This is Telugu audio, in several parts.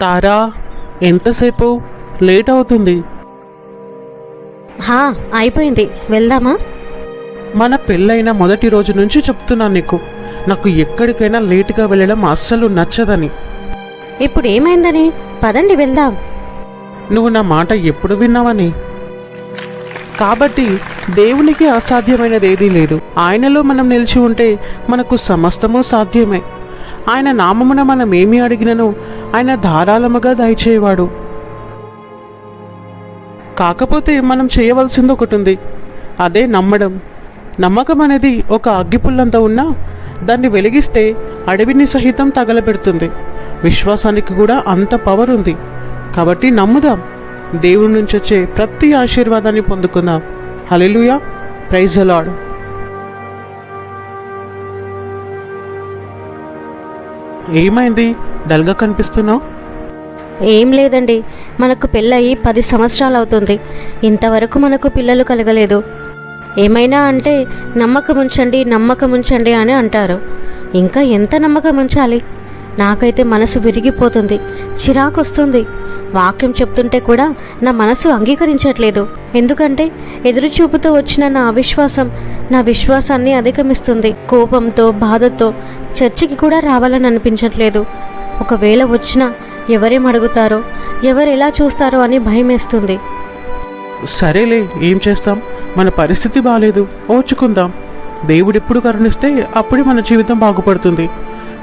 తారా ఎంతసేపు? లేట్ అవుతుంది. హా అయిపోయింది. వెళ్దామా? మన పెళ్ళైన మొదటి రోజు నుంచి చెప్తున్నాను నీకు. నాకు ఎక్కడికైనా లేటుగా వెళ్ళడం అస్సలు నచ్చదని. ఇప్పుడు ఏమైందని? పదండి వెళ్దాం. నువ్వు నా మాట ఎప్పుడు విన్నావని? కాబట్టి దేవునికి అసాధ్యమైనది ఏదీ లేదు. ఆయనలో మనం నిలిచి ఉంటే మనకు సమస్తము సాధ్యమే. ఆయన నామమున మనం ఏమి అడిగినను ఆయన ధారాళముగా దయచేయవాడు. కాకపోతే మనం చేయవలసింది ఒకటి ఉంది అదే నమ్మడం. నమ్మకం అనేది ఒక అగ్గిపుల్లంత ఉన్నా దాన్ని వెలిగిస్తే అడవిని సహితం తగలబెడుతుంది. విశ్వాసానికి కూడా అంత పవర్ ఉంది. కాబట్టి నమ్ముదాం. దేవుడి నుంచి వచ్చే ప్రతి ఆశీర్వాదాన్ని పొందుకుందాం. హలెలుయా ప్రైజ్ అలాడ్ ఏమైంది? డల్గా కనిపిస్తున్నావు? ఏం లేదండి. మనకు పెళ్ళయి పది సంవత్సరాలు అవుతుంది ఇంతవరకు మనకు పిల్లలు కలగలేదు. ఏమైనా అంటే నమ్మకం ఉంచండి నమ్మకం ఉంచండి అని అంటారు. ఇంకా ఎంత నమ్మకం ఉంచాలి నాకైతే మనసు విరిగిపోతుంది చిరాకొస్తుంది. వాక్యం చెప్తుంటే కూడా నా మనసు అంగీకరించట్లేదు. ఎందుకంటే ఎదురుచూపుతో వచ్చిన నా అవిశ్వాసం నా విశ్వాసాన్ని అధిగమిస్తుంది. కోపంతో బాధతో చర్చికి కూడా రావాలని అనిపించట్లేదు. ఒకవేళ వచ్చినా ఎవరేం అడుగుతారో ఎవరు ఎలా చూస్తారో అని భయమేస్తుంది. సరేలే ఏం చేస్తాం? మన పరిస్థితి బాగాలేదు ఓర్చుకుందాం. దేవుడిప్పుడు కరుణిస్తే అప్పుడే మన జీవితం బాగుపడుతుంది.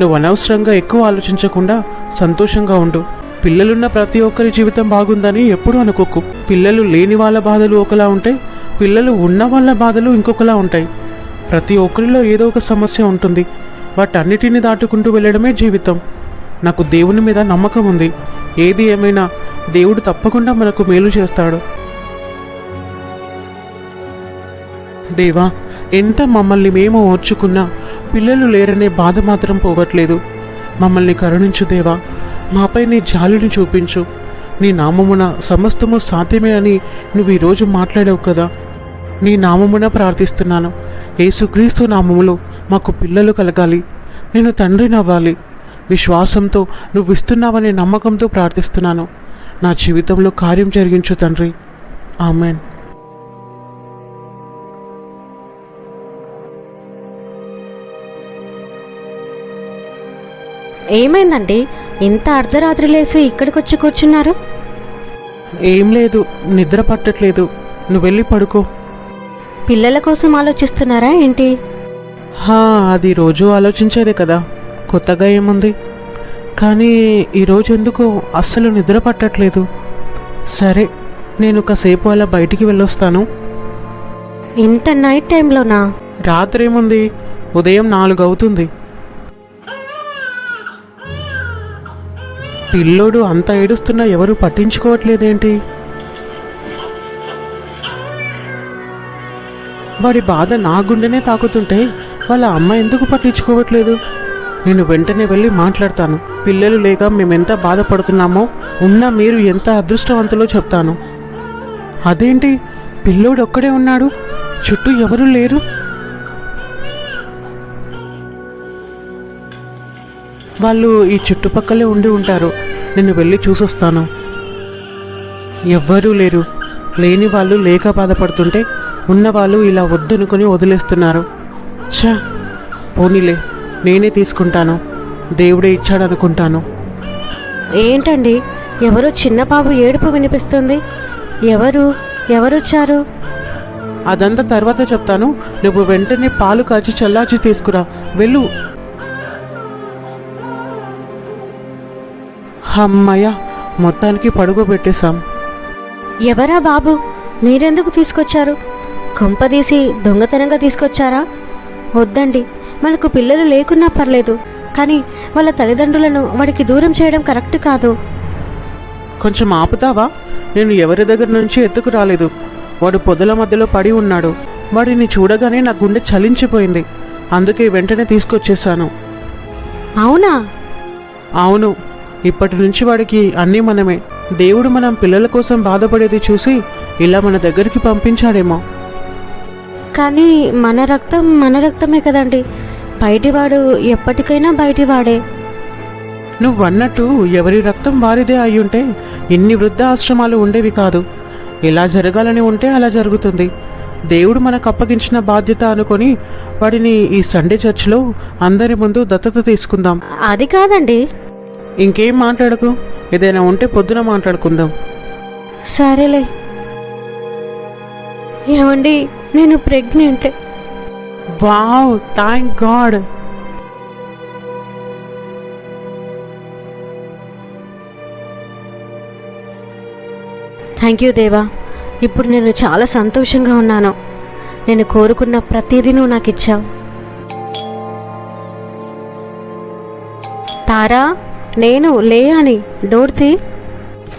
నువ్వు అనవసరంగా ఎక్కువ ఆలోచించకుండా సంతోషంగా ఉండు. పిల్లలున్న ప్రతి ఒక్కరి జీవితం బాగుందని ఎప్పుడూ అనుకోకు. పిల్లలు లేని వాళ్ళ బాధలు ఒకలా ఉంటాయి పిల్లలు ఉన్న వాళ్ళ బాధలు ఇంకొకలా ఉంటాయి. ప్రతి ఒక్కరిలో ఏదో ఒక సమస్య ఉంటుంది. వాటన్నిటిని దాటుకుంటూ వెళ్ళడమే జీవితం. నాకు దేవుని మీద నమ్మకం ఉంది. ఏది ఏమైనా దేవుడు తప్పకుండా మనకు మేలు చేస్తాడు. దేవా ఎంత మమ్మల్ని మేము ఓర్చుకున్నా పిల్లలు లేరనే బాధ మాత్రం పోవట్లేదు మమ్మల్ని కరుణించు దేవా మాపై నీ జాలిని చూపించు. నీ నామమున సమస్తము సాధ్యమే అని నువ్వు ఈరోజు మాట్లాడావు కదా. నీ నామమున ప్రార్థిస్తున్నాను. యేసుక్రీస్తు నామములో మాకు పిల్లలు కలగాలి. నేను తండ్రినవ్వాలి విశ్వాసంతో నువ్వు ఇస్తున్నావనే నమ్మకంతో ప్రార్థిస్తున్నాను. నా జీవితంలో కార్యం జరిగించు తండ్రి. ఆమెన్. ఏమైందండి? ఇంత అర్ధరాత్రి లేసి ఇక్కడికి వచ్చి కూర్చున్నారు? ఏం లేదు నిద్ర పట్టట్లేదు. నువ్వు వెళ్ళి పడుకో. పిల్లల కోసం ఆలోచిస్తున్నారా ఏంటి? హా అది రోజు ఆలోచించేదే కదా. కొత్తగా ఏముంది? కానీ ఈరోజు ఎందుకో అస్సలు నిద్ర పట్టట్లేదు. సరే నేను కాసేపు అలా బయటికి వెళ్ళొస్తాను. ఇంత నైట్ టైంలోనా? రాత్రి ఏముంది ఉదయం నాలుగు అవుతుంది పిల్లోడు అంత ఏడుస్తున్నా ఎవరు పట్టించుకోవట్లేదేంటి? వాడి బాధ నా గుండెనే తాకుతుంటే వాళ్ళ అమ్మ ఎందుకు పట్టించుకోవట్లేదు? నేను వెంటనే వెళ్ళి మాట్లాడతాను. పిల్లలు లేక మేమెంత బాధపడుతున్నామో ఉన్నా మీరు ఎంత అదృష్టవంతులో చెప్తాను. అదేంటి? పిల్లోడు ఒక్కడే ఉన్నాడు? చుట్టూ ఎవరూ లేరు? వాళ్ళు ఈ చుట్టుపక్కలే ఉండి ఉంటారు. నేను వెళ్ళి చూసొస్తాను. ఎవ్వరూ లేరు. లేని వాళ్ళు లేక బాధపడుతుంటే ఉన్నవాళ్ళు ఇలా వద్దనుకొని వదిలేస్తున్నారు. ఛా! పోనీలే నేనే తీసుకుంటాను. దేవుడే ఇచ్చాడనుకుంటాను. ఏంటండి? ఎవరో చిన్న బాబు ఏడుపు వినిపిస్తుంది. ఎవరు? ఎవరొచ్చారు? అదంతా తర్వాత చెప్తాను. నువ్వు వెంటనే పాలు కాచి చల్లార్చి తీసుకురా. వెళ్ళు. అమ్మయ్య మొత్తానికి పడుగు పెట్టేశాం. ఎవరా బాబు? మీరెందుకు తీసుకొచ్చారు? కొంపదీసి దొంగతనంగా తీసుకొచ్చారా? వద్దండి మనకు పిల్లలు లేకున్నా పర్లేదు కానీ వాళ్ళ తల్లిదండ్రులను వాడికి దూరం చేయడం కరెక్ట్ కాదు. కొంచెం ఆపుతావా? నేను ఎవరి దగ్గర నుంచి ఎత్తుకు రాలేదు. వాడు పొదల మధ్యలో పడి ఉన్నాడు. వాడిని చూడగానే నా గుండె చలించిపోయింది. అందుకే వెంటనే తీసుకొచ్చేసాను అవునా? అవును. ఇప్పటి నుంచి వాడికి అన్నీ మనమే. దేవుడు మనం పిల్లల కోసం బాధపడేది చూసి ఇలా మన దగ్గరికి పంపించాడేమో. కానీ మన రక్తం మన రక్తమే కదండి. బయటివాడు ఎప్పటికైనా బయటివాడే నువ్వు అన్నట్టు ఎవరి రక్తం వారిదే అయ్యుంటే ఎన్ని వృద్ధాశ్రమాలు ఉండేవి కాదు. ఎలా జరగాలని ఉంటే అలా జరుగుతుంది. దేవుడు మనకు అప్పగించిన బాధ్యత అనుకొని వాడిని ఈ సండే చర్చ్లో అందరి ముందు దత్తత తీసుకుందాం. అది కాదండి. ఇంకేం మాట్లాడకు? ఏదైనా ఉంటే పొద్దున మాట్లాడుకుందాం. సరేలే. ఏమండి నేను pregnant. Wow thank god. Thank you దేవా. ఇప్పుడు నేను చాలా సంతోషంగా ఉన్నాను. నేను కోరుకున్న ప్రతిదీ నువ్వు నాకు ఇచ్చావు తారా? నేను లేయాని డోర్ తీ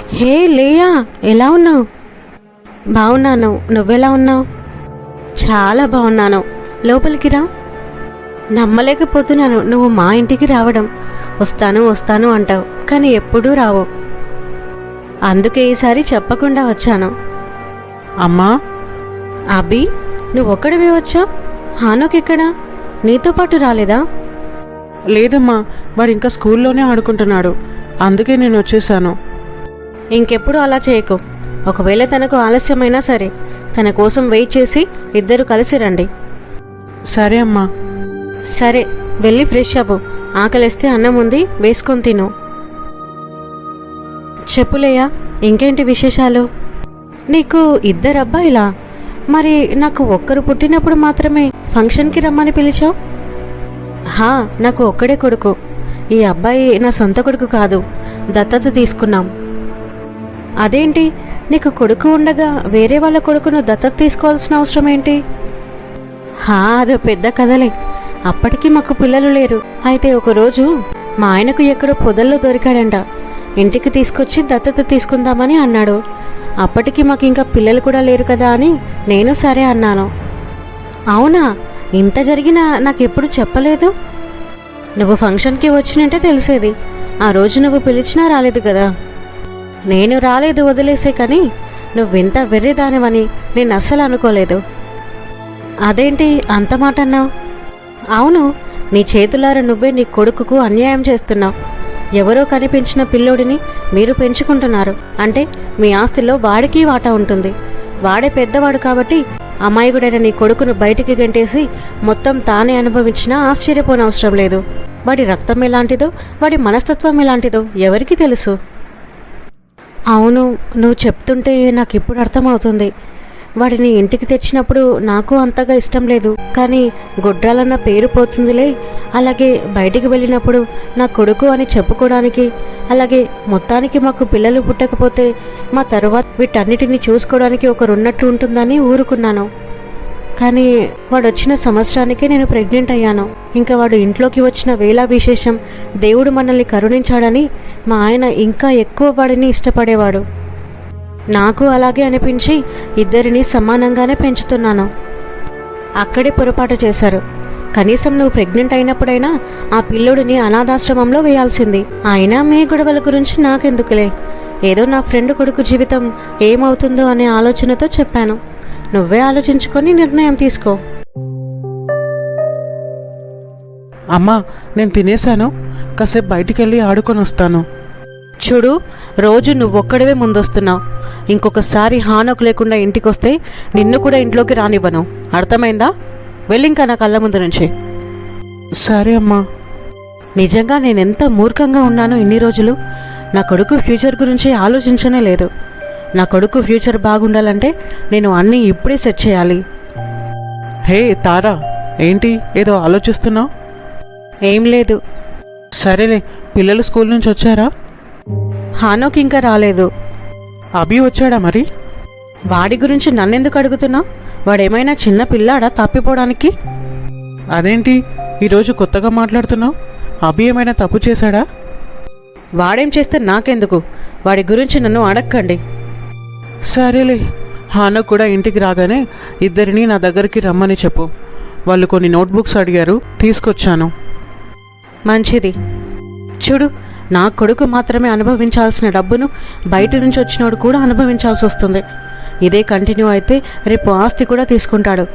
హే లేయా ఎలా ఉన్నావు? బాగున్నాను నువ్వెలా ఉన్నావు? చాలా బాగున్నాను లోపలికి రా. నమ్మలేకపోతున్నాను నువ్వు మా ఇంటికి రావడం. వస్తాను వస్తాను అంటావు కానీ ఎప్పుడూ రావు. అందుకే ఈసారి చెప్పకుండా వచ్చాను. అమ్మా? అభి నువ్వు ఒక్కడివే వచ్చావు? హానోక్ ఎక్కడా నీతో పాటు రాలేదా? లేదమ్మా వాడు ఇంకా స్కూల్లోనే ఆడుకుంటున్నాడు. అందుకే నేను వచ్చేసాను ఇంకెప్పుడు అలా చేయకు. ఒకవేళ తనకు ఆలస్యమైనా సరే తన కోసం వెయిట్ చేసి ఇద్దరు కలిసి రండి. సరే అమ్మా. సరే వెళ్ళి ఫ్రెష్ అవ్వు. ఆకలిస్తే అన్నం ఉంది వేసుకొని తిను. చెప్పులేయా ఇంకేంటి విశేషాలు? నీకు ఇద్దరు అబ్బాయిలా మరి నాకు ఒక్కరు పుట్టినప్పుడు మాత్రమే ఫంక్షన్కి రమ్మని పిలిచావు? హా నాకు ఒక్కడే కొడుకు. ఈ అబ్బాయి నా సొంత కొడుకు కాదు. దత్తత తీసుకున్నాం. అదేంటి? నీకు కొడుకు ఉండగా వేరే వాళ్ళ కొడుకును దత్తత తీసుకోవాల్సిన అవసరం ఏంటి? హా అదో పెద్ద కథలే. అప్పటికి మాకు పిల్లలు లేరు. అయితే ఒకరోజు మా ఆయనకు ఎక్కడో పొదల్లో దొరికాడంట. ఇంటికి తీసుకొచ్చి దత్తత తీసుకుందామని అన్నాడు. అప్పటికి మాకు ఇంకా పిల్లలు కూడా లేరు కదా అని నేను సరే అన్నాను. అవునా? ఇంత జరిగినా నాకెప్పుడు చెప్పలేదు? నువ్వు ఫంక్షన్కి వచ్చినంటే తెలిసేది. ఆ రోజు నువ్వు పిలిచినా రాలేదు కదా. నేను రాలేదు వదిలేసే కానీ నువ్వింత వెర్రిదానివని నేను అస్సలు అనుకోలేదు. అదేంటి అంత మాట అన్నావు అవును నీ చేతులారా నువ్వే నీ కొడుకుకు అన్యాయం చేస్తున్నావు. ఎవరో కనిపించిన పిల్లోడిని మీరు పెంచుకుంటున్నారు. అంటే మీ ఆస్తిలో వాడికి వాటా ఉంటుంది. వాడే పెద్దవాడు కాబట్టి అమాయకుడైన నీ కొడుకును బయటికి గంటేసి మొత్తం తానే అనుభవించినా ఆశ్చర్యపోనవసరం లేదు. వాడి రక్తం ఎలాంటిదో వాడి మనస్తత్వం ఎలాంటిదో ఎవరికి తెలుసు. అవును నువ్వు చెప్తుంటే నాకు ఇప్పుడు అర్థమవుతుంది. వాడిని ఇంటికి తెచ్చినప్పుడు నాకు అంతగా ఇష్టం లేదు. కానీ గుడ్రాలన్న పేరు పోతుందిలే. అలాగే బయటికి వెళ్ళినప్పుడు నా కొడుకు అని చెప్పుకోవడానికి అలాగే మొత్తానికి మాకు పిల్లలు పుట్టకపోతే మా తరువాత వీటన్నిటిని చూసుకోవడానికి ఒకరున్నట్టు ఉంటుందని ఊరుకున్నాను. కానీ వాడు వచ్చిన సంవత్సరానికే నేను ప్రెగ్నెంట్ అయ్యాను. ఇంకా వాడు ఇంట్లోకి వచ్చిన వేళ విశేషం దేవుడు మనల్ని కరుణించాడని మా ఆయన ఇంకా ఎక్కువ వాడిని ఇష్టపడేవాడు. నాకు అలాగే అనిపించి ఇద్దరిని సమానంగానే పెంచుతున్నాను. అక్కడే పొరపాటు చేశారు. కనీసం నువ్వు ప్రెగ్నెంట్ అయినప్పుడైనా ఆ పిల్లోడిని అనాథాశ్రమంలో వేయాల్సింది. అయినా మీ గొడవల గురించి నాకెందుకులే? ఏదో నా ఫ్రెండ్ కొడుకు జీవితం ఏమవుతుందో అనే ఆలోచనతో చెప్పాను. నువ్వే ఆలోచించుకొని నిర్ణయం తీసుకో. అమ్మా నేను తినేశాను. కాసేపు బయటికి వెళ్ళి ఆడుకొని వస్తాను చూడు రోజు నువ్వొక్కడివే ముందొస్తున్నావు. ఇంకొకసారి హానకు లేకుండా ఇంటికొస్తే నిన్ను కూడా ఇంట్లోకి రానివ్వను. అర్థమైందా? వెళ్ళింకా నా కళ్ళ ముందు నుంచి. సరే అమ్మా. నిజంగా నేనెంత మూర్ఖంగా ఉన్నానో ఇన్ని రోజులు? నా కొడుకు ఫ్యూచర్ గురించి ఆలోచించనే లేదు. నా కొడుకు ఫ్యూచర్ బాగుండాలంటే నేను అన్నీ ఇప్పుడే సెట్ చేయాలి. హే తారా ఏంటి? ఏదో ఆలోచిస్తున్నావు? ఏం లేదు. సరేలే పిల్లలు స్కూల్ నుంచి వచ్చారా? హానోకి ఇంకా రాలేదు. అభి వచ్చాడా మరి? వాడి గురించి నన్నెందుకు అడుగుతున్నావు వాడేమైనా చిన్న పిల్లాడా తప్పిపోవడానికి? అదేంటి? ఈరోజు కొత్తగా మాట్లాడుతున్నావు? అభి ఏమైనా తప్పు చేశాడా? వాడేం చేస్తే నాకెందుకు? వాడి గురించి నన్ను అడక్కండి. సరేలే. హాన కూడా ఇంటికి రాగానే ఇద్దరిని నా దగ్గరికి రమ్మని చెప్పు. వాళ్ళు కొన్ని నోట్బుక్స్ అడిగారు తీసుకొచ్చాను. మంచిది. చూడు నా కొడుకు మాత్రమే అనుభవించాల్సిన డబ్బును బయట నుంచి వచ్చినోడు కూడా అనుభవించాల్సి వస్తుంది. ఇదే కంటిన్యూ అయితే రేపు ఆస్తి కూడా తీసుకుంటాడు.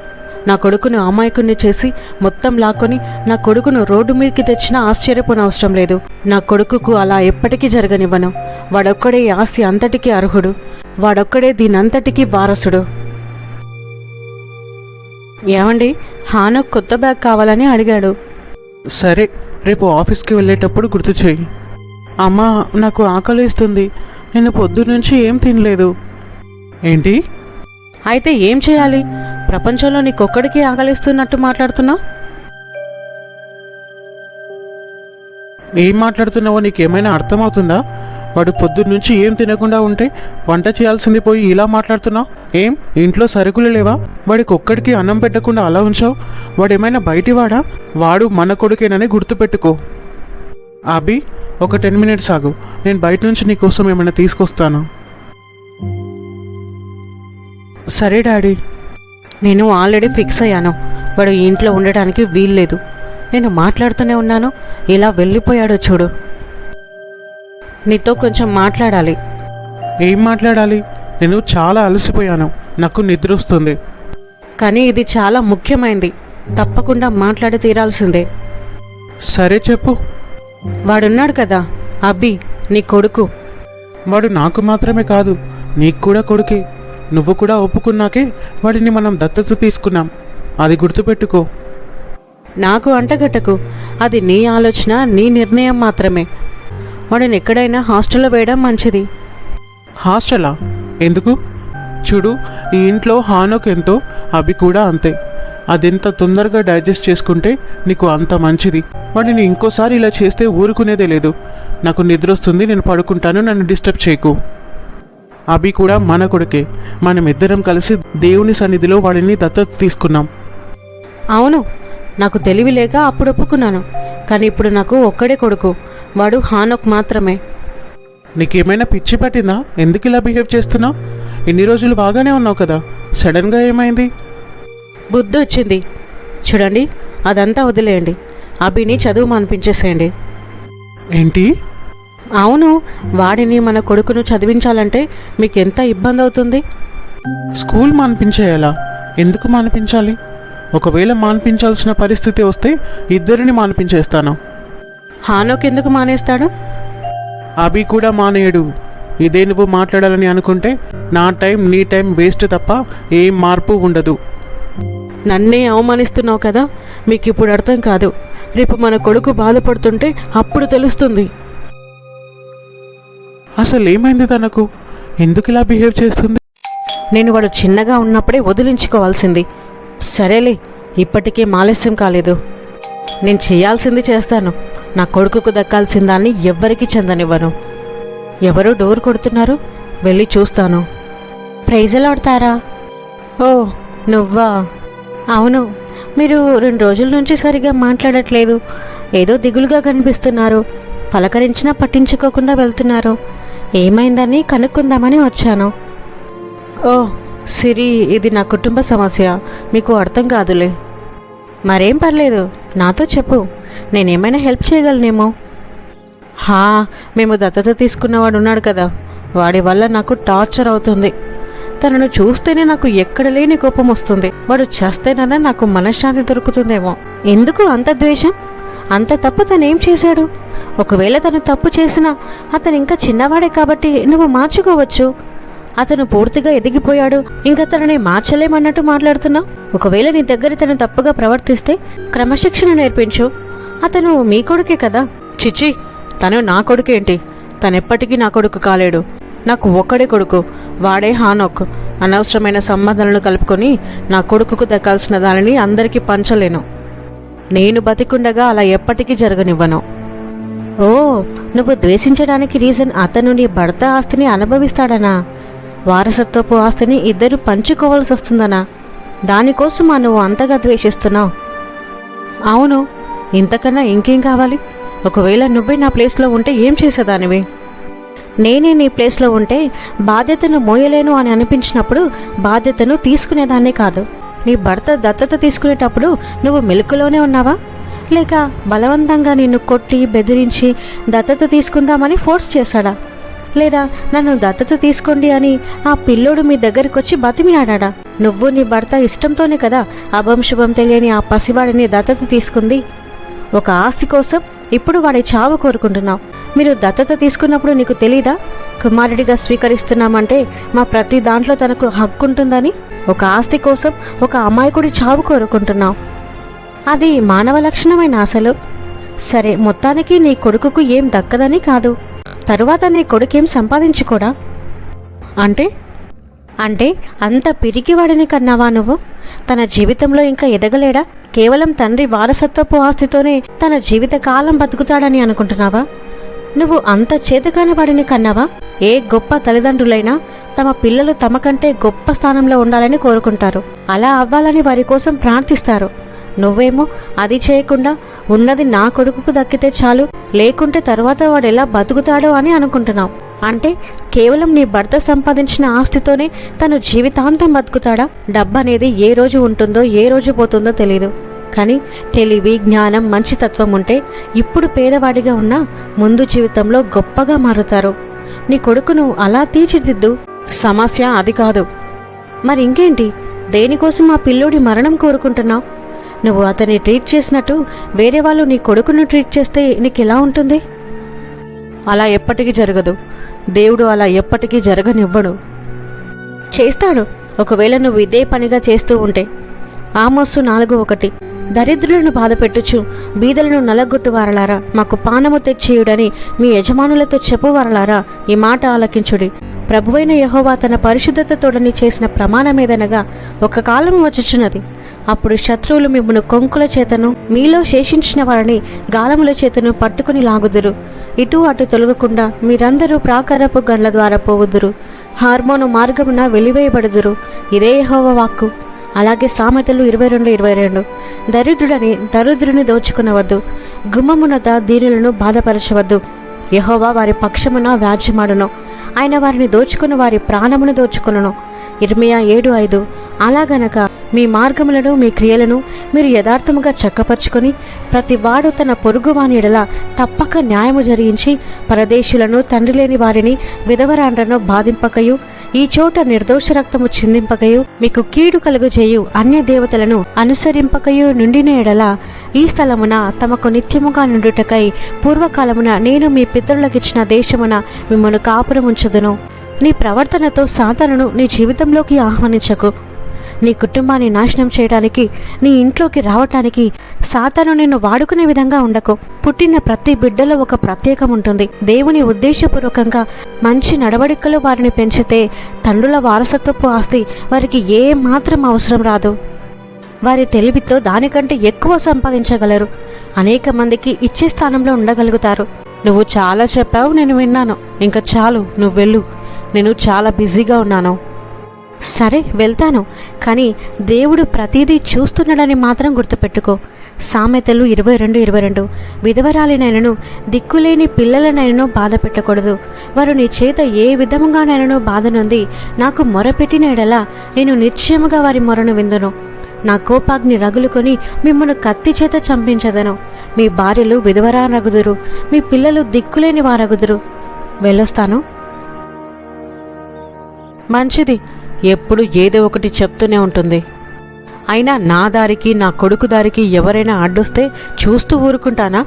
నా కొడుకును అమాయకుణ్ణి చేసి మొత్తం లాక్కొని నా కొడుకును రోడ్డు మీదకి తెచ్చినా ఆశ్చర్యపోనవసరం లేదు. నా కొడుకుకు అలా ఎప్పటికీ జరగనివ్వను. వాడొక్కడే ఆస్తి అంతటికీ అర్హుడు. వాడొక్కడే దీనంతటికీ వారసుడు. ఏమండి? హానక్ కొత్త బ్యాగ్ కావాలని అడిగాడు. సరే రేపు ఆఫీస్కి వెళ్ళేటప్పుడు గుర్తు చేయి. అమ్మా నాకు ఆకలిస్తుంది. నేను పొద్దున్నుంచి ఏం తినలేదు. ఏంటి? అయితే ఏం చేయాలి? ప్రపంచంలో నీకొక్కడికి ఆకలిస్తున్నట్టు మాట్లాడుతున్నావు ఏం మాట్లాడుతున్నావో నీకేమైనా అర్థమవుతుందా? వాడు పొద్దున్నుంచి ఏం తినకుండా ఉంటే వంట చేయాల్సింది పోయి ఇలా మాట్లాడుతున్నావు? ఏం? ఇంట్లో సరుకులు లేవా? వాడికి ఒక్కడికి అన్నం పెట్టకుండా అలా ఉంచావు? వాడేమైనా బయటివాడా? వాడు మన కొడుకేనని గుర్తుపెట్టుకో. అభి ఒక టెన్ మినిట్స్ ఆగు. నేను బయట నుంచి నీకోసం ఏమైనా తీసుకొస్తాను. సరే డాడీ. నేను ఆల్రెడీ ఫిక్స్ అయ్యాను. వాడు ఇంట్లో ఉండడానికి వీల్లేదు. నేను మాట్లాడుతూనే ఉన్నాను. ఇలా వెళ్ళిపోయాడో చూడు. నీతో కొంచెం మాట్లాడాలి. ఏం మాట్లాడాలి? నేను చాలా అలసిపోయాను. నాకు నిద్ర వస్తుంది. కానీ ఇది చాలా ముఖ్యమైంది. తప్పకుండా మాట్లాడి తీరాల్సిందే. సరే చెప్పు. వాడున్నాడు కదా. అబ్బి నీ కొడుకు. వాడు నాకు మాత్రమే కాదు నీకు కూడా కొడుకే. నువ్వు కూడా ఒప్పుకున్నాకే వాడిని మనం దత్తత తీసుకున్నాం. అది గుర్తుపెట్టుకో. నాకు అంటగట్టకు. అది నీ ఆలోచన నీ నిర్ణయం మాత్రమే. వాడిని ఎక్కడైనా హాస్టల్లో వేయడం మంచిది. హాస్టలా? ఎందుకు? చూడు ఈ ఇంట్లో హానోక్ ఎంతో అవి కూడా అంతే. అదెంత తొందరగా డైజెస్ట్ చేసుకుంటే నీకు అంత మంచిది. వాడిని ఇంకోసారి ఇలా చేస్తే ఊరుకునేదే లేదు. నాకు నిద్ర వస్తుంది నేను పడుకుంటాను నన్ను డిస్టర్బ్ చేయకు. అభి కూడా మన కొడుకే. మనమిద్దరం కలిసి దేవుని సన్నిధిలో వాడిని దత్తత తీసుకున్నాం. అవును. నాకు తెలివి లేక అప్పుడు ఒప్పుకున్నాను. కానీ ఇప్పుడు నాకు ఒక్కడే కొడుకు. వాడు హానోక్ మాత్రమే. నీకేమైనా పిచ్చి పట్టిందా? ఎందుకు ఇలా బిహేవ్ చేస్తున్నావు? ఎన్ని రోజులు బాగానే ఉన్నావు కదా. సడన్గా ఏమైంది? బుద్ధి వచ్చింది. చూడండి అదంతా వదిలేయండి. అభిని చదువు మానిపించేసేయండి. ఏంటి? అవును వాడిని మన కొడుకును చదివించాలంటే మీకు ఎంత ఇబ్బంది అవుతుంది స్కూల్ మాన్పించేయాలా? ఎందుకు మాన్పించాలి? ఒకవేళ మాన్పించాల్సిన పరిస్థితి వస్తే ఇద్దరిని మాన్పించేస్తాను. హానోక్ ఎందుకు మానేస్తాడు? అభి కూడా మానేయడు ఇదే నువ్వు మాట్లాడాలని అనుకుంటే నా టైం నీ టైం వేస్ట్ తప్ప ఏం మార్పు ఉండదు. నన్నే అవమానిస్తున్నావు కదా? మీకు ఇప్పుడు అర్థం కాదు. రేపు మన కొడుకు బాధపడుతుంటే అప్పుడు తెలుస్తుంది. అసలు ఏమైంది తనకు? ఎందుకు ఇలా బిహేవ్ చేస్తుంది? నేను వాడు చిన్నగా ఉన్నప్పుడే వదిలించుకోవాల్సింది. సరేలే ఇప్పటికే మాలస్యం కాలేదు. నేను చేయాల్సింది చేస్తాను. నా కొడుకుకు దక్కాల్సిన దాన్ని ఎవ్వరికీ చెందనివ్వను. ఎవరో డోర్ కొడుతున్నారు? వెళ్ళి చూస్తాను. ప్రైజలాడతారా ఓ నువ్వా? అవును. మీరు రెండు రోజుల నుంచి సరిగా మాట్లాడట్లేదు. ఏదో దిగులుగా కనిపిస్తున్నారు. పలకరించినా పట్టించుకోకుండా వెళ్తున్నారు. ఏమైందని కనుక్కుందామని వచ్చాను. ఓ సిరి ఇది నా కుటుంబ సమస్య. మీకు అర్థం కాదులే. మరేం పర్లేదు. నాతో చెప్పు. నేనేమైనా హెల్ప్ చేయగలనేమో. హా మేము దత్తత తీసుకున్నవాడు ఉన్నాడు కదా. వాడి వల్ల నాకు టార్చర్ అవుతుంది. తనను చూస్తేనే నాకు ఎక్కడ లేని కోపం వస్తుంది. వాడు చేస్తేనన్నా నాకు మనశ్శాంతి దొరుకుతుందేమో. ఎందుకు అంత ద్వేషం? అంత తప్పు తనేం చేశాడు? ఒకవేళ తను తప్పు చేసినా అతను ఇంకా చిన్నవాడే కాబట్టి నువ్వు మార్చుకోవచ్చు. అతను పూర్తిగా ఎదిగిపోయాడు. ఇంకా తనని మార్చలేమన్నట్టు మాట్లాడుతున్నావు? ఒకవేళ నీ దగ్గర తను తప్పుగా ప్రవర్తిస్తే క్రమశిక్షణ నేర్పించు. అతను మీ కొడుకే కదా? చిచ్చి తను నా కొడుకేంటి? తనెప్పటికీ నా కొడుకు కాలేడు. నాకు ఒక్కడే కొడుకు వాడే హానోక్. అనవసరమైన సంబంధాలను కలుపుకొని నా కొడుకుకు దక్కాల్సిన దానిని అందరికీ పంచలేను. నేను బతికుండగా అలా ఎప్పటికీ జరగనివ్వను. ఓ నువ్వు ద్వేషించడానికి రీజన్ అతను నీ భర్త ఆస్తిని అనుభవిస్తాడనా? వారసత్వపు ఆస్తిని ఇద్దరు పంచుకోవాల్సి వస్తుందనా? దానికోసమా నువ్వు అంతగా ద్వేషిస్తున్నావు? అవును ఇంతకన్నా ఇంకేం కావాలి? ఒకవేళ నువ్వే నా ప్లేస్లో ఉంటే ఏం చేసేదానివి? నేనే నీ ప్లేస్లో ఉంటే బాధ్యతను మోయలేను అని అనిపించినప్పుడు బాధ్యతను తీసుకునేదాన్నే కాదు. నీ భర్త దత్తత తీసుకునేటప్పుడు నువ్వు మెలుకులోనే ఉన్నావా? లేక బలవంతంగా నిన్ను కొట్టి బెదిరించి దత్తత తీసుకుందామని ఫోర్స్ చేశాడా? లేదా నన్ను దత్తత తీసుకోండి అని ఆ పిల్లోడు మీ దగ్గరికి వచ్చి బతిమినాడా నువ్వు నీ భర్త ఇష్టంతోనే కదా అభంశుభం తెలియని ఆ పసివాడిని దత్తత తీసుకుంది. ఒక ఆస్తి కోసం ఇప్పుడు వాడి చావు కోరుకుంటున్నావు. మీరు దత్తత తీసుకున్నప్పుడు నీకు తెలీదా? కుమారుడిగా స్వీకరిస్తున్నామంటే మా ప్రతి దాంట్లో తనకు హక్కు ఉంటుందని ఒక ఆస్తి కోసం ఒక అమాయకుడి చావు కోరుకుంటున్నావు. అది మానవ లక్షణమైన అసలు సరే మొత్తానికి నీ కొడుకుకు ఏం దక్కదని కాదు. తరువాత నీ కొడుకేం సంపాదించుకోడా? అంటే? అంటే అంత పిరికివాడిని కన్నావా నువ్వు? తన జీవితంలో ఇంకా ఎదగలేడా? కేవలం తండ్రి వారసత్వపు ఆస్తితోనే తన జీవిత కాలం బతుకుతాడని అనుకుంటున్నావా? నువ్వు అంత చేతకాని వాడిని కన్నావా? ఏ గొప్ప తల్లిదండ్రులైనా తమ పిల్లలు తమ కంటే గొప్ప స్థానంలో ఉండాలని కోరుకుంటారు. అలా అవ్వాలని వారి కోసం ప్రార్థిస్తారు. నువ్వేమో అది చేయకుండా ఉన్నది నా కొడుకుకు దక్కితే చాలు లేకుంటే తరువాత వాడు ఎలా బతుకుతాడో అని అనుకుంటున్నావు. అంటే కేవలం నీ భర్త సంపాదించిన ఆస్తితోనే తను జీవితాంతం బతుకుతాడా? డబ్బనేది ఏ రోజు ఉంటుందో ఏ రోజు పోతుందో తెలియదు కానీ తెలివి జ్ఞానం మంచితత్వం ఉంటే ఇప్పుడు పేదవాడిగా ఉన్నా ముందు జీవితంలో గొప్పగా మారుతారు. నీ కొడుకును అలా తీర్చిదిద్దు. సమస్య అది కాదు. మరి ఇంకేంటి దేనికోసం ఆ పిల్లోడి మరణం కోరుకుంటున్నావు? నువ్వు అతన్ని ట్రీట్ చేసినట్టు వేరే వాళ్ళు నీ కొడుకును ట్రీట్ చేస్తే నీకెలా ఉంటుంది? అలా ఎప్పటికీ జరగదు. దేవుడు అలా ఎప్పటికీ జరగనివ్వడు. చేస్తాడు. ఒకవేళ నువ్వు ఇదే పనిగా చేస్తూ ఉంటే. ఆమోస్సు నాలుగు ఒకటి. దరిద్రులను బాధపెట్టుచు బీదలను నలగొట్టు వారలారా మాకు పానము తెచ్చియుడని మీ యజమానులతో చెప్పు వారలారా ఈ మాట ఆలకించుడి. ప్రభువైన యహోవా తన పరిశుద్ధతతోడని చేసిన ప్రమాణమేదనగా ఒక కాలం వచ్చుచున్నది. అప్పుడు శత్రువులు మిమ్మను కొంకుల చేతను మీలో శేషించిన వారిని గాలముల చేతను పట్టుకుని లాగుదురు. ఇటు అటు తొలగకుండా మీరందరూ ప్రాకారపు గండ్ల ద్వారా పోవుదురు. హార్మోను మార్గమున వెలివేయబడుదురు. ఇదే యహోవ వాక్కు. అలాగే సామెతలు ఇరవై రెండు ఇరవై రెండు. దరిద్రుడని దరిద్రుని దోచుకునవద్దు. గుమ్మమునత దీనులను బాధపరచవద్దు. యహోవా వారి పక్షమున వ్యాజ్యమాడును. ఆయన వారిని దోచుకుని వారి ప్రాణమును దోచుకును ఇర్మియా ఏడు ఐదు. అలాగనక మీ మార్గములను మీ క్రియలను మీరు యథార్థముగా చక్కపరుచుకొని ప్రతి వాడు తన పొరుగువాని ఎడల తప్పక న్యాయము జరిగించి పరదేశులను తండ్రి లేని వారిని విధవరాండ్రను బాధింపకయు. ఈ చోట నిర్దోష రక్తము చిందింపకయు మీకు కీడు కలుగజేయు అన్య దేవతలను అనుసరింపకయు నుండిన ఎడల ఈ స్థలమున తమకు నిత్యముగా నుండుటకై పూర్వకాలమున నేను మీ పితరులకిచ్చిన దేశమున మిమ్మను కాపురముంచుదును. నీ ప్రవర్తనతో సాతానును నీ జీవితంలోకి ఆహ్వానించకు. నీ కుటుంబాన్ని నాశనం చేయడానికి నీ ఇంట్లోకి రావటానికి సాతాను నిన్ను వాడుకునే విధంగా ఉండకు. పుట్టిన ప్రతి బిడ్డలో ఒక ప్రత్యేకం ఉంటుంది. దేవుని ఉద్దేశపూర్వకంగా మంచి నడవడికలు వారిని పెంచితే తండ్రుల వారసత్వపు ఆస్తి వారికి ఏ మాత్రం అవసరం రాదు. వారి తెలివితో దానికంటే ఎక్కువ సంపాదించగలరు. అనేక మందికి ఇచ్చే స్థానంలో ఉండగలుగుతారు. నువ్వు చాలా చెప్పావు నేను విన్నాను. ఇంకా చాలు నువ్వు వెళ్ళు. నేను చాలా బిజీగా ఉన్నాను. సరే వెళ్తాను. కానీ దేవుడు ప్రతిదీ చూస్తున్నాడని మాత్రం గుర్తుపెట్టుకో. సామెతలు ఇరవై రెండు ఇరవై రెండు. విధవరాలినైనను దిక్కులేని పిల్లలనైనను బాధ పెట్టకూడదు. వారు నీ చేత ఏ విధముగానైనను బాధనుంది నాకు మొరపెట్టినడలా నేను నిశ్చయముగా వారి మొరను విందును. నా కోపాగ్ని రగులుకొని మిమ్మల్ని కత్తి చేత చంపించదను. మీ భార్యలు విధవరా రగుదురు మీ పిల్లలు దిక్కులేని వారగుదురు. వెళ్ళొస్తాను. మంచిది. ఎప్పుడు ఏదో ఒకటి చెప్తూనే ఉంటుంది. అయినా నా దారికి నా కొడుకు దారికి ఎవరైనా అడ్డొస్తే చూస్తూ ఊరుకుంటానా?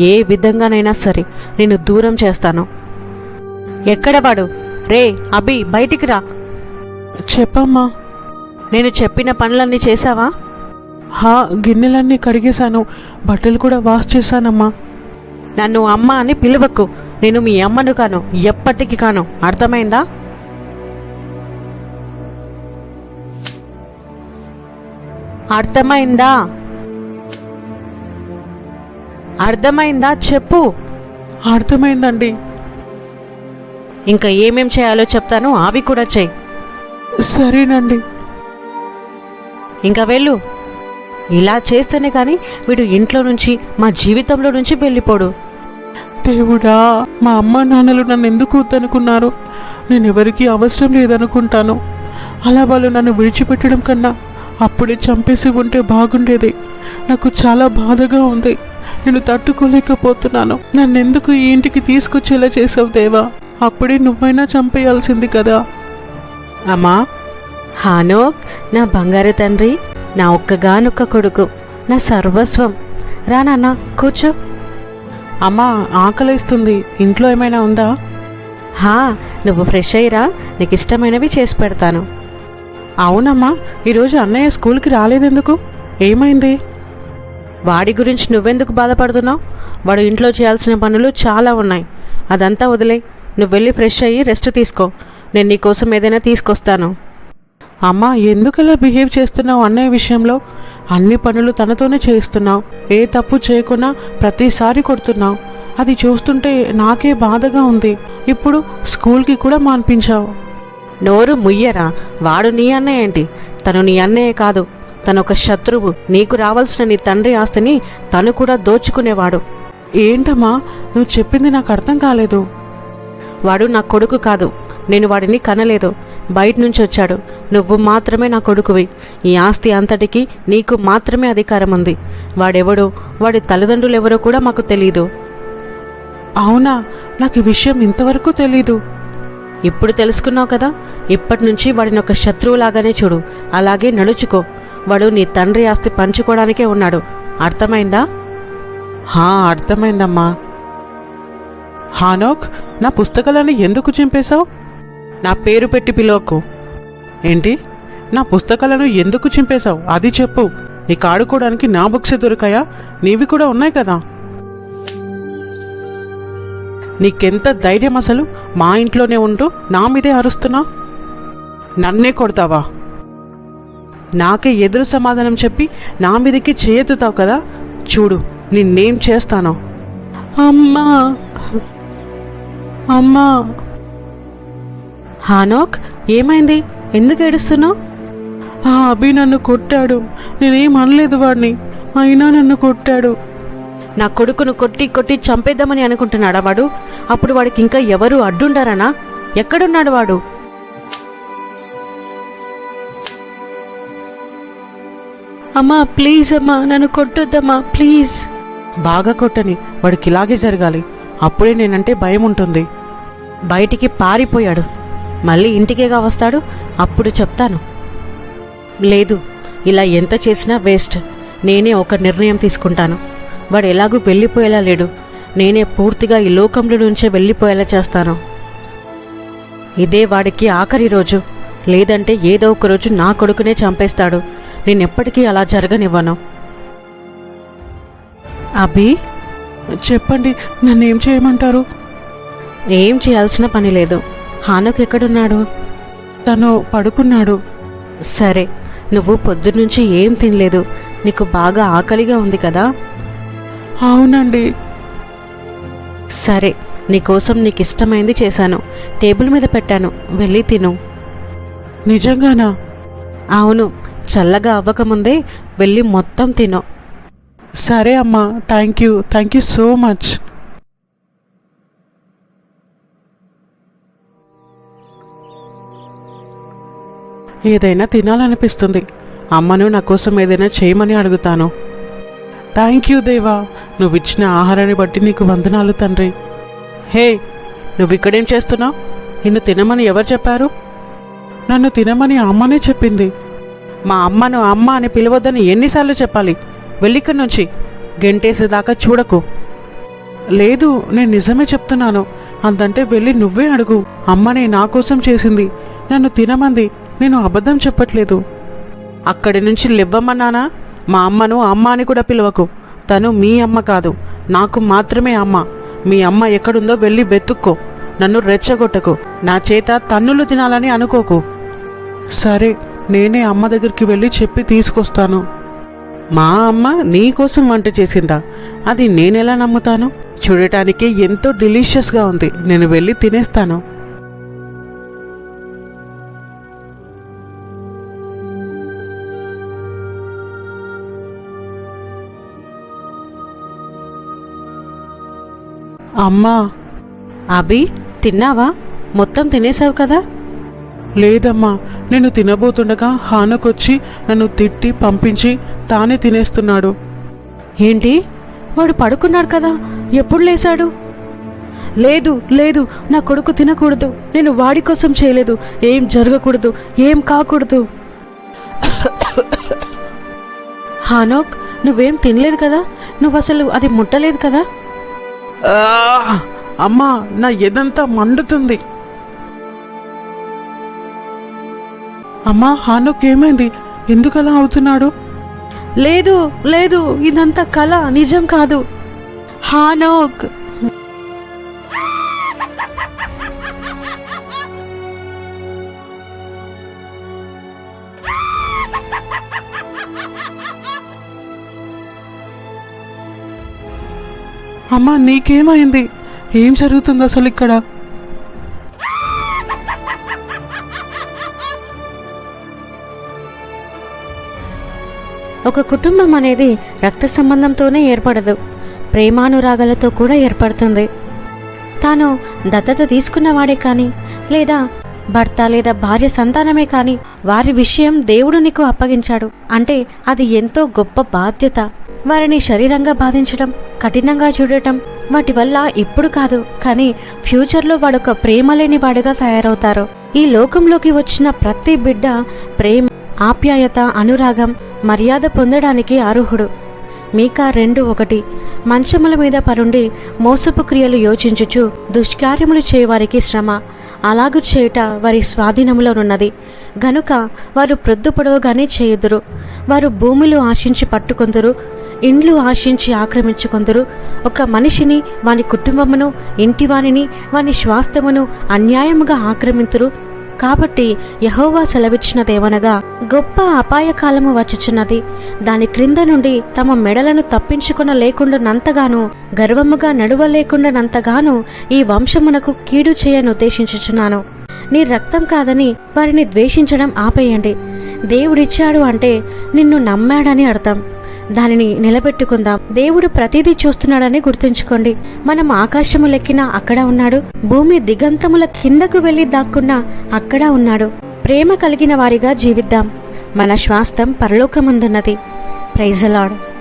ఏ విధంగానైనా సరే నేను దూరం చేస్తాను. ఎక్కడ వాడు? రే అభి బయటికి రా. చెప్పమ్మా. నేను చెప్పిన పనులన్నీ చేశావా? హా గిన్నెలన్నీ కడిగేశాను. బట్టలు కూడా వాష్ చేశానమ్మా. నన్ను అమ్మ అని పిలువకు. నేను మీ అమ్మను కాను ఎప్పటికి కాను. అర్థమైందా? అర్థమైందా? అర్థమైందా? చెప్పు. అర్థమైందండి. ఇంకా ఏమేం చేయాలో చెప్తాను అవి కూడా చెయ్యి. సరేనండి. ఇంకా వెళ్ళు. ఇలా చేస్తేనే కానీ వీడు ఇంట్లో నుంచి మా జీవితంలో నుంచి వెళ్ళిపోడు. దేవుడా మా అమ్మ నాన్నలు నన్ను ఎందుకు వద్దనుకున్నారు? నేను ఎవరికీ అవసరం లేదనుకుంటాను. అలా వాళ్ళు నన్ను విడిచిపెట్టడం కన్నా అప్పుడే చంపేసి ఉంటే బాగుండేది. నాకు చాలా బాధగా ఉంది. నేను తట్టుకోలేకపోతున్నాను. నన్నెందుకు ఈ ఇంటికి తీసుకొచ్చేలా చేసావు దేవా? అప్పుడే నువ్వైనా చంపేయాల్సింది కదా. అమ్మా హానోక్ నా బంగారు తండ్రి నా ఒక్కగానొక్క కొడుకు నా సర్వస్వం. రా నాన్న కూర్చో. అమ్మా ఆకలిస్తుంది. ఇంట్లో ఏమైనా ఉందా? హా నువ్వు ఫ్రెష్ అయ్యిరా. నీకు ఇష్టమైనవి చేసి పెడతాను. అవునమ్మా ఈరోజు అన్నయ్య స్కూల్కి రాలేదెందుకు? ఏమైంది? వాడి గురించి నువ్వెందుకు బాధపడుతున్నావు? వాడు ఇంట్లో చేయాల్సిన పనులు చాలా ఉన్నాయి. అదంతా వదిలే నువ్వు వెళ్ళి ఫ్రెష్ అయ్యి రెస్ట్ తీసుకో. నేను నీకోసం ఏదైనా తీసుకొస్తాను. అమ్మా ఎందుకలా బిహేవ్ చేస్తున్నావు అన్నయ్య విషయంలో? అన్ని పనులు తనతోనే చేస్తున్నావు ఏ తప్పు చేయకుండా ప్రతిసారి కొడుతున్నావు. అది చూస్తుంటే నాకే బాధగా ఉంది. ఇప్పుడు స్కూల్కి కూడా మాన్పించావు. నోరు ముయ్యరా? వాడు నీ అన్నయ్య ఏంటి? తను నీ అన్నయ్య కాదు. తను ఒక శత్రువు. నీకు రావాల్సిన నీ తండ్రి ఆస్తిని తను కూడా దోచుకునేవాడు. ఏంటమ్మా? నువ్వు చెప్పింది నాకు అర్థం కాలేదు. వాడు నా కొడుకు కాదు. నేను వాడిని కనలేదు. బయట నుంచి వచ్చాడు. నువ్వు మాత్రమే నా కొడుకువి. ఈ ఆస్తి అంతటికి నీకు మాత్రమే అధికారం ఉంది. వాడెవడో? వాడి తల్లిదండ్రులు ఎవరో కూడా మాకు తెలీదు. అవునా? నాకు ఈ విషయం ఇంతవరకు తెలీదు. ఇప్పుడు తెలుసుకున్నావు కదా? ఇప్పటి నుంచి వాడిని ఒక శత్రువులాగానే చూడు. అలాగే నడుచుకో. వాడు నీ తండ్రి ఆస్తి పంచుకోవడానికే ఉన్నాడు. అర్థమైందా? హా అర్థమైందమ్మా. హానోక్ నా పుస్తకాలని ఎందుకు చింపేశావు? నా పేరు పెట్టి పిలవకు. ఏంటి? నా పుస్తకాలను ఎందుకు చింపేశావు? అది చెప్పు. నీకు ఆడుకోవడానికి నా బుక్స్ దొరికాయా? నీవి కూడా ఉన్నాయి కదా. నీకెంత ధైర్యం అసలు? మా ఇంట్లోనే ఉంటూ నా మీదే అరుస్తున్నా? నన్నే కొడతావా? నాకే ఎదురు సమాధానం చెప్పి నా మీదకి చేయెత్తుతావు కదా? చూడు నిన్నేం చేస్తానో. అమ్మా! అమ్మా! హానోక్ ఏమైంది? ఎందుకు ఏడుస్తున్నావు? ఆ అభి నన్ను కొట్టాడు. నేనేం అనలేదు వాడిని. అయినా నన్ను కొట్టాడు. నా కొడుకును కొట్టి కొట్టి చంపేద్దామని అనుకుంటున్నాడా వాడు? అప్పుడు వాడికి ఇంకా ఎవరు అడ్డుండారనా? ఎక్కడున్నాడు వాడు? అమ్మా ప్లీజ్ అమ్మా నన్ను కొట్టొద్దమ్మా ప్లీజ్. బాగా కొట్టని వాడికి ఇలాగే జరగాలి. అప్పుడే నేనంటే భయం ఉంటుంది. బయటికి పారిపోయాడు. మళ్ళీ ఇంటికేగా వస్తాడు? అప్పుడు చెప్తాను. లేదు ఇలా ఎంత చేసినా వేస్ట్. నేనే ఒక నిర్ణయం తీసుకుంటాను. వాడు ఎలాగూ వెళ్ళిపోయేలా లేడు. నేనే పూర్తిగా ఈ లోకంలో నుంచే వెళ్ళిపోయేలా చేస్తాను. ఇదే వాడికి ఆఖరి రోజు. లేదంటే ఏదో ఒక రోజు నా కొడుకునే చంపేస్తాడు. నేనెప్పటికీ అలా జరగనివ్వను. అభి? చెప్పండి నన్ను ఏం చేయమంటారు? ఏం చేయాల్సిన పని లేదు. హానక్ ఎక్కడున్నాడు? తను పడుకున్నాడు. సరే నువ్వు పొద్దున్నుంచి ఏం తినలేదు. నీకు బాగా ఆకలిగా ఉంది కదా? అవునండి. సరే నీకోసం నీకు ఇష్టమైంది చేశాను. టేబుల్ మీద పెట్టాను. వెళ్ళి తిను. నిజంగానా? అవును చల్లగా అవ్వకముందే వెళ్ళి మొత్తం తిను. సరే అమ్మా thank you thank you so much ఏదైనా తినాలనిపిస్తుంది. అమ్మను నా కోసం ఏదైనా చేయమని అడుగుతాను. థ్యాంక్ యూ దేవా నువ్వు ఇచ్చిన ఆహారాన్ని బట్టి నీకు వందనాలు తండ్రి. హే నువ్వు ఇక్కడేం చేస్తున్నావు? నిన్ను తినమని ఎవరు చెప్పారు? నన్ను తినమని అమ్మనే చెప్పింది. మా అమ్మను అమ్మ అని పిలవద్దని ఎన్నిసార్లు చెప్పాలి? వెళ్ళిక్కడి నుంచి. గెంటేసేదాకా చూడకు. లేదు నేను నిజమే చెప్తున్నాను. అంతంటే వెళ్ళి నువ్వే అడుగు. అమ్మనే నా కోసం చేసింది. నన్ను తినమంది. నేను అబద్ధం చెప్పట్లేదు. అక్కడి నుంచి లేవ్వమన్నానా మా అమ్మను అమ్మ అని కూడా పిలవకు. తను మీ అమ్మ కాదు నాకు మాత్రమే అమ్మ. మీ అమ్మ ఎక్కడుందో వెళ్ళి వెతుక్కో నన్ను రెచ్చగొట్టకు. నా చేత తన్నులు తినాలని అనుకోకు. సరే నేనే అమ్మ దగ్గరికి వెళ్ళి చెప్పి తీసుకొస్తాను. మా అమ్మ నీకోసం వంట చేసిందా? అది నేనెలా నమ్ముతాను? చూడటానికి ఎంతో డిలీషియస్గా ఉంది. నేను వెళ్ళి తినేస్తాను. అమ్మా అభి తిన్నావా? మొత్తం తినేసావు కదా? లేదమ్మా నేను తినబోతుండగా హానకొచ్చి నన్ను తిట్టి పంపించి తానే తినేస్తున్నాడు. ఏంటి? వాడు పడుకున్నాడు కదా ఎప్పుడు లేచాడు లేదు లేదు నా కొడుకు తినకూడదు నేను వాడి కోసం చేయలేదు ఏం జరగకూడదు ఏం కాకూడదు. హానోక్ నువ్వేం తినలేదు కదా? నువ్వు అసలు అది ముట్టలేదు కదా? అమ్మా నా ఎదంతా మండుతుంది. అమ్మా హానుక్ ఏమైంది? ఎందుకలా అవుతున్నాడు? లేదు లేదు ఇదంతా కళ నిజం కాదు. హానోక్! అమ్మ నీకేమైంది? ఏం జరుగుతుంది అసలు ఇక్కడ? ఒక కుటుంబం అనేది రక్త సంబంధంతోనే ఏర్పడదు. ప్రేమానురాగాలతో కూడా ఏర్పడుతుంది. తాను దత్తత తీసుకున్నవాడే కాని లేదా భర్త లేదా భార్య సంతానమే కాని వారి విషయం దేవుడు నీకు అప్పగించాడు. అంటే అది ఎంతో గొప్ప బాధ్యత. వారిని శరీరంగా బాధించడం కఠినంగా చూడటం వాటి వల్ల ఇప్పుడు కాదు కానీ ఫ్యూచర్లో వాడొక ప్రేమ లేని వాడుగా తయారవుతారు. ఈ లోకంలోకి వచ్చిన ప్రతి బిడ్డ ప్రేమ ఆప్యాయత అనురాగం మర్యాద పొందడానికి అర్హుడు. మీకా రెండు ఒకటి. మంచముల మీద పరుండి మోసపు క్రియలు యోచించుచు దుష్కార్యములు చేయవారికి శ్రమ. అలాగు చేయుట వారి స్వాధీనములోనున్నది. గనుక వారు ప్రొద్దు పొడవుగానే చేయుదురు. వారు భూములు ఆశించి పట్టుకొందురు. ఇండ్లు ఆశించి ఆక్రమించుకొందరు ఒక మనిషిని వాని కుటుంబమును ఇంటివారిని వాని శ్వాస్తమును అన్యాయముగా ఆక్రమింతురు. కాబట్టి యహోవా సెలవిచ్చినదేమనగా గొప్ప అపాయకాలము వచ్చుచున్నది. దాని క్రింద నుండి తమ మెడలను తప్పించుకున లేకుండానంతగాను గర్వముగా నడువలేకుండానంతగాను ఈ వంశమునకు కీడు చేయనుద్దేశించుచున్నాను. నీ రక్తం కాదని వారిని ద్వేషించడం ఆపేయండి. దేవుడిచ్చాడు అంటే నిన్ను నమ్మాడని అర్థం. దానిని నిలబెట్టుకుందాం. దేవుడు ప్రతిదీ చూస్తున్నాడని గుర్తుంచుకోండి. మనం ఆకాశము లెక్కిన అక్కడ ఉన్నాడు. భూమి దిగంతముల కిందకు వెళ్ళి దాక్కున్నా అక్కడ ఉన్నాడు. ప్రేమ కలిగిన వారిగా జీవిద్దాం. మన శ్వాస్థం పరలోకముందున్నది. ప్రైజలాడు